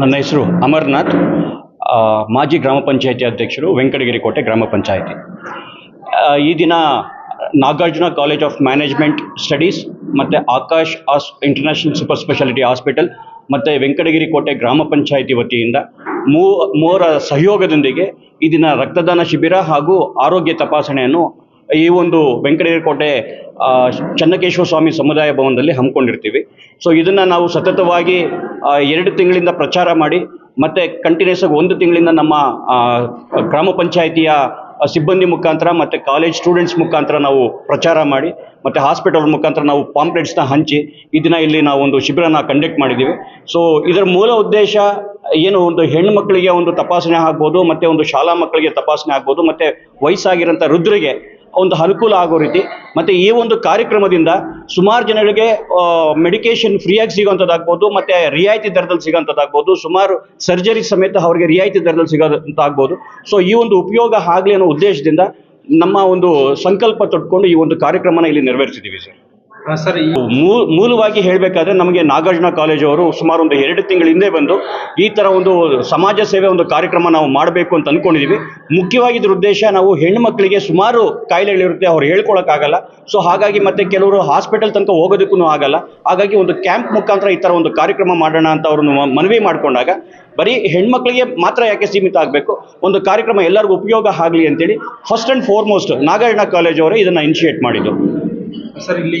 ನನ್ನ ಹೆಸರು ಅಮರ್ನಾಥ್. ಮಾಜಿ ಗ್ರಾಮ ಪಂಚಾಯತಿ ಅಧ್ಯಕ್ಷರು ವೆಂಕಟಗಿರಿ ಕೋಟೆ ಗ್ರಾಮ ಪಂಚಾಯತಿ. ಈ ದಿನ Nagarjuna college of management studies ಮತ್ತು ಆಕಾಶ್ ಆಸ್, ಇಂಟರ್ನ್ಯಾಷನಲ್ ಸೂಪರ್ ಸ್ಪೆಷಾಲಿಟಿ ಹಾಸ್ಪಿಟಲ್ ಮತ್ತು ವೆಂಕಟಗಿರಿ ಕೋಟೆ ಗ್ರಾಮ ಪಂಚಾಯಿತಿ ವತಿಯಿಂದ ಮೂವರ ಸಹಯೋಗದೊಂದಿಗೆ ಈ ದಿನ ರಕ್ತದಾನ ಶಿಬಿರ ಹಾಗೂ ಆರೋಗ್ಯ ತಪಾಸಣೆಯನ್ನು ಈ ಒಂದು ವೆಂಕಟಗಿರಿ ಕೋಟೆ ಚನ್ನಕೇಶ್ವರ ಚನ್ನಕೇಶವ ಸ್ವಾಮಿ ಸಮುದಾಯ ಭವನದಲ್ಲಿ ಹಮ್ಮಿಕೊಂಡಿರ್ತೀವಿ. ಸೊ ಇದನ್ನು ನಾವು ಸತತವಾಗಿ ಎರಡು ತಿಂಗಳಿಂದ ಪ್ರಚಾರ ಮಾಡಿ, ಮತ್ತು ಕಂಟಿನ್ಯೂಸ್ ಆಗಿ ಒಂದು ತಿಂಗಳಿಂದ ನಮ್ಮ ಗ್ರಾಮ ಪಂಚಾಯಿತಿಯ ಸಿಬ್ಬಂದಿ ಮುಖಾಂತರ ಮತ್ತು ಕಾಲೇಜ್ ಸ್ಟೂಡೆಂಟ್ಸ್ ಮುಖಾಂತರ ನಾವು ಪ್ರಚಾರ ಮಾಡಿ, ಮತ್ತು ಹಾಸ್ಪಿಟಲ್ ಮುಖಾಂತರ ನಾವು ಪಾಂಪ್ಲೆಟ್ಸ್ನ ಹಂಚಿ, ಈ ದಿನ ಇಲ್ಲಿ ನಾವು ಒಂದು ಶಿಬಿರನ ಕಂಡಕ್ಟ್ ಮಾಡಿದ್ದೀವಿ. ಸೊ ಇದರ ಮೂಲ ಉದ್ದೇಶ ಏನು, ಒಂದು ಹೆಣ್ಣು ಮಕ್ಕಳಿಗೆ ಒಂದು ತಪಾಸಣೆ ಆಗ್ಬೋದು, ಮತ್ತು ಒಂದು ಶಾಲಾ ಮಕ್ಕಳಿಗೆ ತಪಾಸಣೆ ಆಗ್ಬೋದು, ಮತ್ತು ವಯಸ್ಸಾಗಿರೋಂಥ ವೃದ್ಧರಿಗೆ ಒಂದು ಅನುಕೂಲ ಆಗೋ ರೀತಿ. ಮತ್ತು ಈ ಒಂದು ಕಾರ್ಯಕ್ರಮದಿಂದ ಸುಮಾರು ಜನಗಳಿಗೆ ಮೆಡಿಕೇಶನ್ ಫ್ರೀಯಾಗಿ ಸಿಗೋಂಥದ್ದಾಗ್ಬೋದು ಮತ್ತು ರಿಯಾಯಿತಿ ದರದಲ್ಲಿ ಸಿಗೋಂಥದ್ದಾಗ್ಬೋದು ಸುಮಾರು ಸರ್ಜರಿ ಸಮೇತ ಅವರಿಗೆ ರಿಯಾಯಿತಿ ದರದಲ್ಲಿ ಸಿಗೋದಂತಾಗ್ಬೋದು ಸೊ ಈ ಒಂದು ಉಪಯೋಗ ಆಗಲಿ ಅನ್ನೋ ಉದ್ದೇಶದಿಂದ ನಮ್ಮ ಒಂದು ಸಂಕಲ್ಪ ತೊಟ್ಕೊಂಡು ಈ ಒಂದು ಕಾರ್ಯಕ್ರಮನ ಇಲ್ಲಿ ನೆರವೇರಿಸಿದ್ದೀವಿ ಸರ್. ಸರ್. ಮೂಲವಾಗಿ ಹೇಳಬೇಕಾದ್ರೆ ನಮಗೆ ನಾಗಾರ್ಜುನ ಕಾಲೇಜು ಅವರು ಸುಮಾರು ಒಂದು ಎರಡು ತಿಂಗಳ ಹಿಂದೆ ಬಂದು ಈ ಥರ ಒಂದು ಸಮಾಜ ಸೇವೆ ಒಂದು ಕಾರ್ಯಕ್ರಮ ನಾವು ಮಾಡಬೇಕು ಅಂತ ಅಂದ್ಕೊಂಡಿದ್ದೀವಿ ಮುಖ್ಯವಾಗಿ ಇದ್ರ ಉದ್ದೇಶ ನಾವು ಹೆಣ್ಣು ಮಕ್ಕಳಿಗೆ ಸುಮಾರು ಕಾಯಿಲೆಗಳಿರುತ್ತೆ ಅವ್ರು ಹೇಳ್ಕೊಳಕ್ಕಾಗಲ್ಲ. ಸೊ ಹಾಗಾಗಿ ಮತ್ತೆ ಕೆಲವರು ಹಾಸ್ಪಿಟಲ್ ತನಕ ಹೋಗೋದಕ್ಕೂ ಆಗಲ್ಲ. ಹಾಗಾಗಿ ಒಂದು ಕ್ಯಾಂಪ್ ಮುಖಾಂತರ ಈ ಥರ ಒಂದು ಕಾರ್ಯಕ್ರಮ ಮಾಡೋಣ ಅಂತ ಅವ್ರನ್ನು ಮನವಿ ಮಾಡಿಕೊಂಡಾಗ ಬರೀ ಹೆಣ್ಮಕ್ಳಿಗೆ ಮಾತ್ರ ಯಾಕೆ ಸೀಮಿತ ಆಗಬೇಕು? ಒಂದು ಕಾರ್ಯಕ್ರಮ ಎಲ್ಲರಿಗೂ ಉಪಯೋಗ ಆಗಲಿ ಅಂತೇಳಿ first and foremost Nagarjuna college ಅವರೇ ಇದನ್ನು ಇನಿಷಿಯೇಟ್ ಮಾಡಿದ್ದು. ಸರ್ ಇಲ್ಲಿ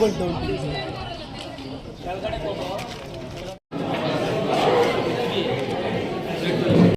but don't use it.